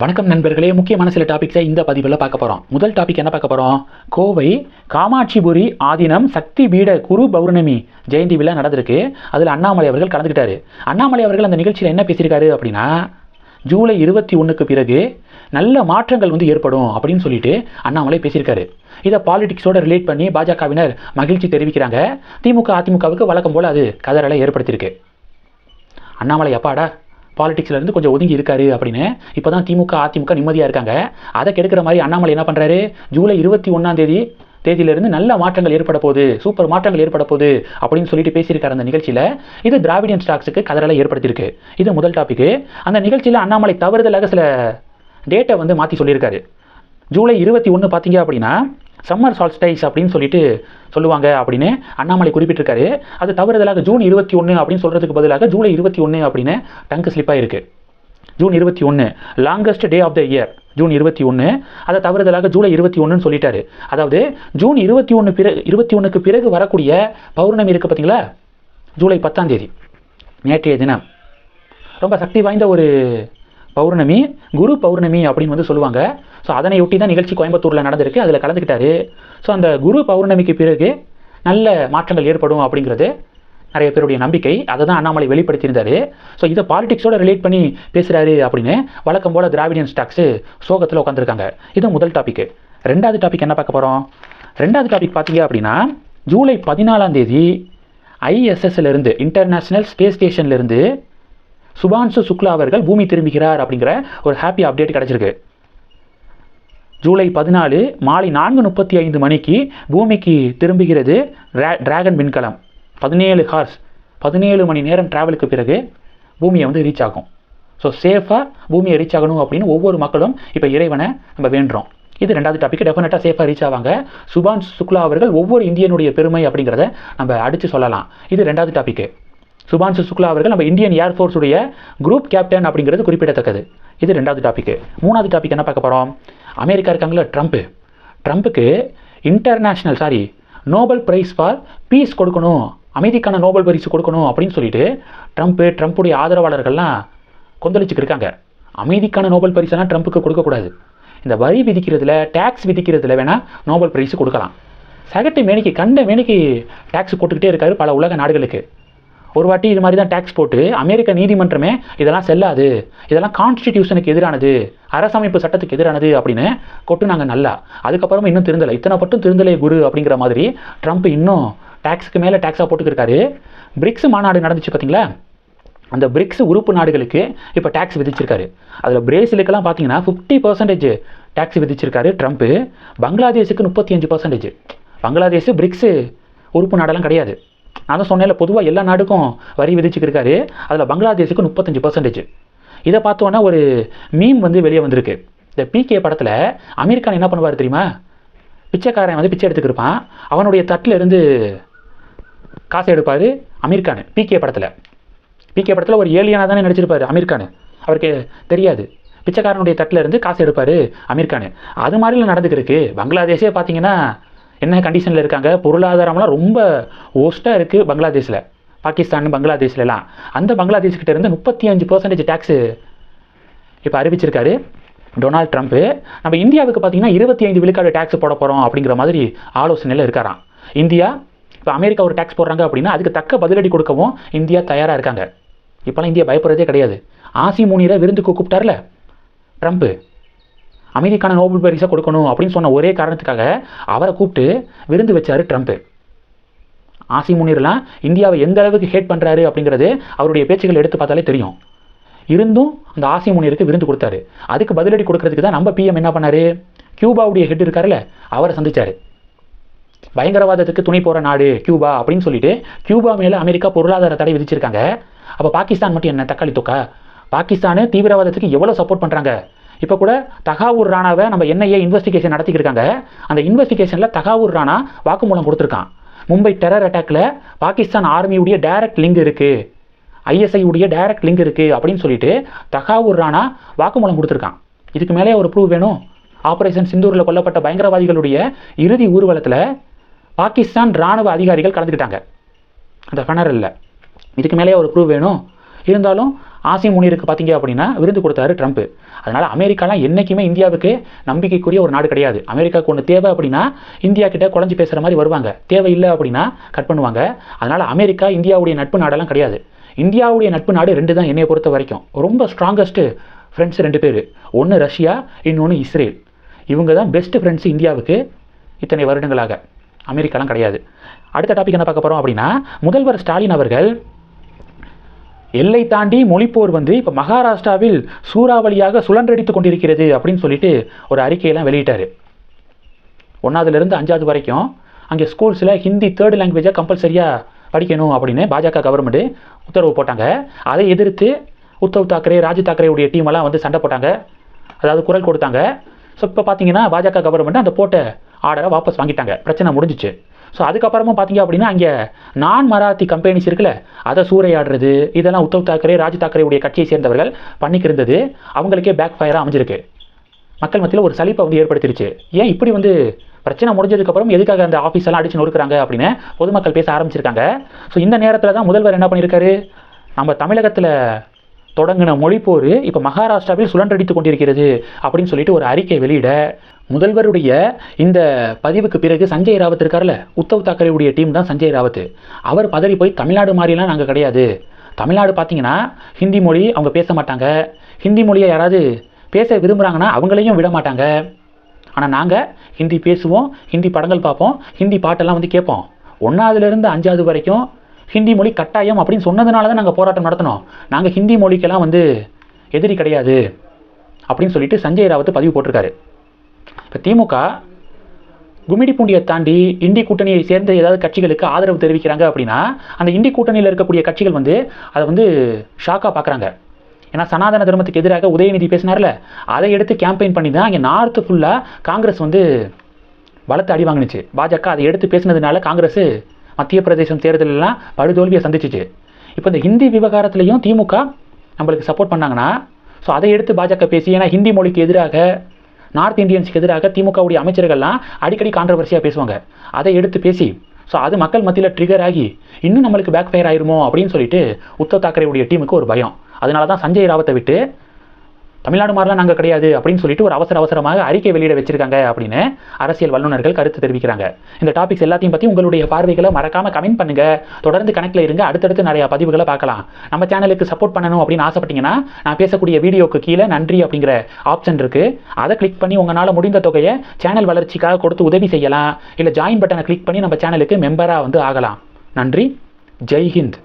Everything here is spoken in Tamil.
வணக்கம் நண்பர்களே முக்கியமான சில டாபிக்ஸை இந்த பதிவில் பார்க்க போகிறோம் முதல் டாபிக் என்ன பார்க்க போகிறோம் கோவை காமாட்சிபுரி ஆதீனம் சக்தி பீட குரு பௌர்ணமி ஜெயந்தி விழா நடந்திருக்கு. அதில் அண்ணாமலை அவர்கள் கலந்துக்கிட்டாரு அண்ணாமலை அவர்கள் அந்த நிகழ்ச்சியில் என்ன பேசியிருக்காரு அப்படின்னா ஜூலை இருபத்தி ஒன்றுக்கு பிறகு நல்ல மாற்றங்கள் வந்து ஏற்படும் அப்படின்னு சொல்லிட்டு அண்ணாமலை பேசியிருக்காரு. இதை பாலிடிக்ஸோட ரிலேட் பண்ணி பாஜகவினர் மகிழ்ச்சி தெரிவிக்கிறாங்க. திமுக அதிமுகவுக்கு வழக்கம் போல் அது கதறலை ஏற்படுத்தியிருக்கு. அண்ணாமலை அப்பாடா பாலிடிக்ஸ்லேருந்து கொஞ்சம் ஒதுங்கி இருக்காரு அப்படின்னு இப்போ தான் திமுக அதிமுக நிம்மதியாக இருக்காங்க. அதை கெடுக்கிற மாதிரி அண்ணாமலை என்ன பண்ணுறாரு ஜூலை இருபத்தி ஒன்றாம் தேதி தேதியிலிருந்து நல்ல மாற்றங்கள் ஏற்பட போகுது. சூப்பர் மாற்றங்கள் ஏற்பட போகுது அப்படின்னு சொல்லிட்டு பேசியிருக்காரு அந்த நிகழ்ச்சியில். இது திராவிடியன் ஸ்டாக்ஸுக்கு கதறலை ஏற்படுத்தியிருக்கு. இது முதல் டாபிக் அந்த நிகழ்ச்சியில் அண்ணாமலை தவறுதலாக சில டேட்டை வந்து மாற்றி சொல்லியிருக்காரு. ஜூலை இருபத்தி ஒன்று பார்த்தீங்க அப்படின்னா சம்மர் சால்ஸ்டைஸ் அப்படின்னு சொல்லிட்டு சொல்லுவாங்க அப்படின்னு அண்ணாமலை குறிப்பிட்டிருக்காரு. அது தவறுதலாக ஜூன் இருபத்தி ஒன்று அப்படின்னு சொல்கிறதுக்கு பதிலாக ஜூலை இருபத்தி ஒன்று அப்படின்னு டங்கு ஸ்லிப்பாக இருக்குது ஜூன் இருபத்தி ஒன்று longest day of the year June இருபத்தி ஒன்று அதை தவறுதலாக ஜூலை இருபத்தி ஒன்றுன்னு சொல்லிட்டாரு. அதாவது ஜூன் இருபத்தி ஒன்று பிறகு இருபத்தி ஒன்றுக்கு பிறகு வரக்கூடிய பௌர்ணமி இருக்குது பார்த்தீங்களா ஜூலை பத்தாம் தேதி நேற்றைய தினம். ரொம்ப சக்தி வாய்ந்த ஒரு பௌர்ணமி குரு பௌர்ணமி அப்படின்னு வந்து சொல்லுவாங்க. ஸோ அதனை ஒட்டி தான் நிகழ்ச்சி கோயம்புத்தூரில் நடந்திருக்கு. அதில் கலந்துக்கிட்டாரு. ஸோ அந்த குரு பௌர்ணமிக்கு பிறகு நல்ல மாற்றங்கள் ஏற்படும் அப்படிங்கிறது நிறைய பேருடைய நம்பிக்கை. அதை தான் அண்ணாமலை வெளிப்படுத்தியிருந்தாரு. ஸோ இதை பாலிடிக்ஸோட ரிலேட் பண்ணி பேசுகிறாரு அப்படின்னு வழக்கம் போல் திராவிடியன் ஸ்டாக்ஸு சோகத்தில் உட்காந்துருக்காங்க இது முதல் டாபிக் ரெண்டாவது டாபிக் என்ன பார்க்க போகிறோம் ரெண்டாவது டாபிக் பார்த்தீங்க அப்படின்னா ஜூலை பதினாலாம் தேதி ஐஎஸ்எஸ்லேருந்து இன்டர்நேஷ்னல் ஸ்பேஸ் ஸ்டேஷன்லேருந்து சுபான்சு சுக்லா அவர்கள் பூமி திரும்புகிறார் அப்படிங்கிற ஒரு ஹாப்பி அப்டேட் கிடச்சிருக்கு. ஜூலை பதினாலு மாலை நான்கு முப்பத்தி ஐந்து மணிக்கு பூமிக்கு திரும்புகிறது டிராகன் விண்கலம். பதினேழு ஹார்ஸ் பதினேழு மணி நேரம் டிராவலுக்கு பிறகு பூமியை வந்து ரீச் ஆகும். ஸோ சேஃபாக பூமியை ரீச் ஆகணும் அப்படின்னு ஒவ்வொரு மக்களும் இப்போ இறைவனை நம்ம வேண்டுறோம். இது ரெண்டாவது டாபிக் டெஃபினட்டாக சேஃபாக ரீச் ஆவாங்க. சுபான்ஷ் சுக்லா அவர்கள் ஒவ்வொரு இந்தியனுடைய பெருமை அப்படிங்கிறத நம்ம அடித்து சொல்லலாம். இது ரெண்டாவது டாப்பிக்கு சுபான்ஷு சுக்லா அவர்கள் நம்ம இந்தியன் ஏர்ஃபோர்ஸுடைய குரூப் கேப்டன் அப்படிங்கிறது குறிப்பிடத்தக்கது. இது ரெண்டாவது டாபிக் மூணாவது டாபிக் என்ன பார்க்க போகிறோம் அமெரிக்கா இருக்காங்களா Trump ட்ரம்ப்புக்கு international sorry Nobel prize for peace கொடுக்கணும் அமைதிக்கான நோபல் பரிசு கொடுக்கணும் அப்படின்னு சொல்லிட்டு ட்ரம்ப்பு ட்ரம்ப்புடைய ஆதரவாளர்கள்லாம் கொந்தளிச்சுக்கிருக்காங்க அமைதிக்கான நோபல் பரிசெல்லாம் ட்ரம்ப்புக்கு கொடுக்கக்கூடாது. இந்த வரி விதிக்கிறதுல டேக்ஸ் விதிக்கிறதுல வேணால் நோபல் பிரைஸ் கொடுக்கலாம். சகட்டு மேனிக்கு கண்ட மேனிக்கு டேக்ஸ் போட்டுக்கிட்டே இருக்காரு பல உலக நாடுகளுக்கு. ஒரு வாட்டி இது மாதிரி தான் டேக்ஸ் போட்டு அமெரிக்க நீதிமன்றமே இதெல்லாம் செல்லாது. இதெல்லாம் கான்ஸ்டிடியூஷனுக்கு எதிரானது. அரசமைப்பு சட்டத்துக்கு எதிரானது அப்படின்னு கொட்டுனாங்க நல்லா. அதுக்கப்புறமா இன்னும் திருந்தலை. இத்தனை பட்டும் திருந்தலை குரு அப்படிங்கிற மாதிரி ட்ரம்ப் இன்னும் டேக்ஸுக்கு மேலே டேக்ஸாக போட்டுக்கிருக்காரு. பிரிக்ஸ் மாநாடு நடந்துச்சு பார்த்தீங்களா அந்த பிரிக்ஸ் உறுப்பு நாடுகளுக்கு இப்போ டேக்ஸ் விதிச்சிருக்காரு. அதில் பிரேசிலுக்கெல்லாம் பார்த்தீங்கன்னா ஃபிஃப்டி பர்சன்டேஜ் டேக்ஸ் விதிச்சிருக்காரு ட்ரம்ப்பு பங்களாதேஷுக்கு முப்பத்தி அஞ்சு பர்சன்டேஜ் பங்களாதேஷ் பிரிக்ஸு உறுப்பு நாடெல்லாம் கிடையாது. நான் தான் சொன்னேன்ல பொதுவாக எல்லா நாடுக்கும் வரி விதிச்சுக்கிருக்காரு. அதில் பங்களாதேஷுக்கு முப்பத்தஞ்சு பர்சன்டேஜ் இதை பார்த்தோன்னா ஒரு மீம் வந்து வெளியே வந்திருக்கு. இந்த பிகே படத்தில் அமீர்கான் என்ன பண்ணுவார் தெரியுமா? பிச்சைக்காரன் வந்து பிச்சை எடுத்துக்கிருப்பான். அவனுடைய தட்டில் இருந்து காசை எடுப்பார் அமீர்கான் பிகே படத்தில். பிகே படத்தில் ஒரு ஏலியனாக தானே நடிச்சிருப்பார் அமீர்கான் அவருக்கு தெரியாது. பிச்சைக்காரனுடைய தட்டில் இருந்து காசு எடுப்பார் அமீர்கான் அது மாதிரிலாம் நடந்துக்கிருக்கு. பங்களாதேஷே பார்த்தீங்கன்னா என்ன கண்டிஷனில் இருக்காங்க? பொருளாதாரம்லாம் ரொம்ப ஓஸ்ட்டாக இருக்குது பங்களாதேஷில். பாகிஸ்தான் பங்களாதேஷ்லலாம். அந்த பங்களாதேஷ்கிட்ட இருந்து முப்பத்தி அஞ்சு பர்சன்டேஜ் டேக்ஸு இப்போ அறிவிச்சிருக்காரு டொனால்ட் ட்ரம்ப்பு நம்ம இந்தியாவுக்கு பார்த்தீங்கன்னா இருபத்தி ஐந்து விழுக்காடு டேக்ஸ் போட போகிறோம் அப்படிங்கிற மாதிரி ஆலோசனையில் இருக்காராம். இந்தியா இப்போ அமெரிக்கா ஒரு டேக்ஸ் போடுறாங்க அப்படின்னா அதுக்கு தக்க பதிலடி கொடுக்கவும் இந்தியா தயாராக இருக்காங்க. இப்போலாம் இந்தியா பயப்படுறதே கிடையாது. ஆசி முனிரை விருந்துக்கு கூப்பிட்டார்ல ட்ரம்ப்பு அமைதிக்கான நோபல் பரிசை கொடுக்கணும் அப்படின்னு சொன்ன ஒரே காரணத்துக்காக அவரை கூப்பிட்டு விருந்து வச்சார் ட்ரம்ப்பு ஆசி முனிர்லாம் இந்தியாவை எந்த அளவுக்கு ஹேட் பண்ணுறாரு அப்படிங்கிறது அவருடைய பேச்சுகள் எடுத்து பார்த்தாலே தெரியும். இருந்தும் அந்த ஆசி முனியருக்கு விருந்து கொடுத்தாரு. அதுக்கு பதிலடி கொடுக்கறதுக்கு தான் நம்ம பிஎம் என்ன பண்ணார்? கியூபாவுடைய ஹெட் இருக்காருல்ல அவரை சந்தித்தார் பயங்கரவாதத்துக்கு துணை போகிற நாடு கியூபா அப்படின்னு சொல்லிட்டு கியூபா மேலே அமெரிக்கா பொருளாதார தடை விதிச்சிருக்காங்க. அப்போ பாகிஸ்தான் மட்டும் என்ன தக்காளி தொக்கா? பாகிஸ்தானு தீவிரவாதத்துக்கு எவ்வளோ சப்போர்ட் பண்ணுறாங்க இப்போ கூட தகாவூர் ராணாவை நம்ம என்ஐஏ இன்வெஸ்டிகேஷன் நடத்திக்கிருக்காங்க அந்த இன்வெஸ்டிகேஷனில் தகாவூர் ராணா வாக்குமூலம் கொடுத்துருக்கான். மும்பை டெரர் அட்டாக்கில் பாகிஸ்தான் ஆர்மியுடைய டைரக்ட் லிங்க் இருக்குது ஐஎஸ்ஐ உடைய டைரக்ட் லிங்க் இருக்குது அப்படின்னு சொல்லிட்டு தகாவூர் ராணா வாக்குமூலம் கொடுத்துருக்கான். இதுக்கு மேலே ஒரு ப்ரூவ் வேணும். ஆப்ரேஷன் சிந்தூரில் கொல்லப்பட்ட பயங்கரவாதிகளுடைய இறுதி ஊர்வலத்தில் பாகிஸ்தான் ராணுவ அதிகாரிகள் கலந்துக்கிட்டாங்க. அந்த ஃபெனரலில் இதுக்கு மேலே ஒரு ப்ரூவ் வேணும். இருந்தாலும் ஆசிய முனிருக்கு பார்த்தீங்க அப்படின்னா விருது கொடுத்தாரு ட்ரம்ப். அதனால் அமெரிக்காலாம் என்றைக்குமே இந்தியாவுக்கு நம்பிக்கைக்குரிய ஒரு நாடு கிடையாது. அமெரிக்காவுக்கு ஒன்று தேவை அப்படின்னா இந்தியா கிட்ட குழஞ்சி பேசுகிற மாதிரி வருவாங்க. தேவை இல்லை அப்படின்னா கட் பண்ணுவாங்க. அதனால் அமெரிக்கா இந்தியாவுடைய நட்பு நாடெல்லாம் கிடையாது. இந்தியாவுடைய நட்பு நாடு ரெண்டு தான் என்னைய பொறுத்த வரைக்கும். ரொம்ப ஸ்ட்ராங்கஸ்ட்டு ஃப்ரெண்ட்ஸ் ரெண்டு பேர். ஒன்று ரஷ்யா இன்னொன்று இஸ்ரேல். இவங்க தான் பெஸ்ட் ஃப்ரெண்ட்ஸ் இந்தியாவுக்கு இத்தனை வருடங்களாக. அமெரிக்காலாம் கிடையாது. அடுத்த டாபிக் என்ன பார்க்க போகிறோம் அப்படின்னா முதல்வர் ஸ்டாலின் அவர்கள் எல்லை தாண்டி மொழிப்போர் வந்து இப்போ மகாராஷ்டிராவில் சூறாவளியாக சுழன்றடித்து கொண்டிருக்கிறது அப்படின்னு சொல்லிட்டு ஒரு அறிக்கையெல்லாம் வெளியிட்டார். ஒன்றாவதுலேருந்து அஞ்சாவது வரைக்கும் அங்கே ஸ்கூல்ஸில் ஹிந்தி தேர்ட் லாங்குவேஜாக கம்பல்சரியாக படிக்கணும் அப்படின்னு பாஜக கவர்மெண்ட்டு உத்தரவு போட்டாங்க. அதை எதிர்த்து உத்தவ் தாக்கரே ராஜ் தாக்கரேவுடைய டீமெல்லாம் வந்து சண்டை போட்டாங்க. அதாவது குரல் கொடுத்தாங்க. ஸோ இப்போ பார்த்தீங்கன்னா பாஜக கவர்மெண்ட் அந்த போட்ட ஆர்டரை வாபஸ் வாங்கிட்டாங்க. பிரச்சனை முடிஞ்சிச்சு. ஸோ அதுக்கப்புறமும் பார்த்தீங்க அப்படின்னா அங்கே நான் மராத்தி கம்பெனிஸ் இருக்குல்ல அதை சூறையாடுறது இதெல்லாம் உத்தவ் தாக்கரே ராஜ் தாக்கரேவுடைய கட்சியை சேர்ந்தவர்கள் பண்ணிக்கிருந்தது அவங்களுக்கே பேக் ஃபயராக அமைஞ்சிருக்கு. மக்கள் மத்தியில் ஒரு சலிப்பை வந்து ஏற்படுத்திருச்சு. ஏன் இப்படி வந்து பிரச்சனை முடிஞ்சதுக்கப்புறம் எதுக்காக அந்த ஆஃபீஸ் எல்லாம் அடிச்சு நொறுக்குறாங்க அப்படின்னு பொதுமக்கள் பேச ஆரம்பிச்சிருக்காங்க. ஸோ இந்த நேரத்தில் தான் முதல்வர் என்ன பண்ணியிருக்காரு நம்ம தமிழகத்தில் தொடங்கின மொழிப்போர் இப்போ மகாராஷ்டிராவில் சுழன்றடித்து கொண்டிருக்கிறது அப்படின்னு சொல்லிட்டு ஒரு அறிக்கை வெளியிட முதல்வருடைய இந்த பதிவுக்கு பிறகு சஞ்சய் ராவத் இருக்கார்ல உத்தவ் தாக்கரேவுடைய டீம் தான் சஞ்சய் ராவத். அவர் பதறி போய் தமிழ்நாடு மாதிரிலாம் நாங்கள் கிடையாது. தமிழ்நாடு பார்த்தீங்கன்னா ஹிந்தி மொழி அவங்க பேச மாட்டாங்க. ஹிந்தி மொழியை யாராவது பேச விரும்புகிறாங்கன்னா அவங்களையும் விட மாட்டாங்க. ஆனால் நாங்கள் ஹிந்தி பேசுவோம் ஹிந்தி படங்கள் பார்ப்போம் ஹிந்தி பாட்டெல்லாம் வந்து கேட்போம். ஒன்றாவதுலேருந்து அஞ்சாவது வரைக்கும் ஹிந்தி மொழி கட்டாயம் அப்படின்னு சொன்னதுனால தான் நாங்கள் போராட்டம் நடத்தினோம். நாங்கள் ஹிந்தி மொழிக்கெல்லாம் வந்து எதிரி கிடையாது அப்படின்னு சொல்லிட்டு சஞ்சய் ராவத் பதிவு போட்டிருக்காரு. இப்போ திமுக கும்மிடிப்பூண்டியை தாண்டி இந்தி கூட்டணியை சேர்ந்த ஏதாவது கட்சிகளுக்கு ஆதரவு தெரிவிக்கிறாங்க அப்படின்னா அந்த இந்தி கூட்டணியில் இருக்கக்கூடிய கட்சிகள் வந்து அதை வந்து ஷாக்காக பார்க்குறாங்க. ஏன்னா சனாதன தர்மத்துக்கு எதிராக உதயநிதி பேசினார்ல அதை எடுத்து கேம்பெயின் பண்ணி தான் இங்கே நார்த்து ஃபுல்லாக காங்கிரஸ் வந்து பலத்தை அடி வாங்கினுச்சு. பாஜக அதை எடுத்து பேசினதுனால காங்கிரஸ் மத்திய பிரதேசம் தேர்தலெல்லாம் படுதோல்வியை சந்திச்சிச்சு. இப்போ இந்த ஹிந்தி விவகாரத்துலையும் திமுக நம்மளுக்கு சப்போர்ட் பண்ணாங்கன்னா ஸோ அதை எடுத்து பாஜக பேசி ஏன்னா ஹிந்தி மொழிக்கு எதிராக நார்த் இந்தியன்ஸுக்கு எதிராக திமுகவுடைய அமைச்சர்கள்லாம் அடிக்கடி கான்ட்ரவர்சியாக பேசுவாங்க. அதை எடுத்து பேசி ஸோ அது மக்கள் மத்தியில் ட்ரிகர் ஆகி இன்னும் நம்மளுக்கு பேக் ஃபயர் ஆயிருமோ அப்படின்னு சொல்லிட்டு உத்தவ் தாக்கரேவுடைய டீமுக்கு ஒரு பயம். அதனால தான் சஞ்சய் ராவத்தை விட்டு தமிழ்நாடு மாதிரிலாம் நாங்கள் கிடையாது அப்படின்னு சொல்லிட்டு ஒரு அவசர அவசரமாக அறிக்கை வெளியிட வச்சிருக்காங்க அப்படின்னு அரசியல் வல்லுநர்கள் கருத்து தெரிவிக்கிறாங்க. இந்த டாபிக்ஸ் எல்லாத்தையும் பற்றி உங்களுடைய பார்வைகளை மறக்காம கமெண்ட் பண்ணுங்க. தொடர்ந்து கணக்கில் இருங்க. அடுத்தடுத்து நிறைய பதிவுகளை பார்க்கலாம். நம்ம சேனலுக்கு சப்போர்ட் பண்ணணும் அப்படின்னு ஆசைப்பட்டீங்கன்னா நான் பேசக்கூடிய வீடியோக்கு கீழே நன்றி அப்படிங்கிற ஆப்ஷன் இருக்கு. அதை கிளிக் பண்ணி உங்களால் முடிந்த தொகையை சேனல் வளர்ச்சிக்காக கொடுத்து உதவி செய்யலாம். இல்லை ஜாயின் பட்டனை கிளிக் பண்ணி நம்ம சேனலுக்கு மெம்பராக வந்து ஆகலாம். நன்றி. ஜெய் ஹிந்த்.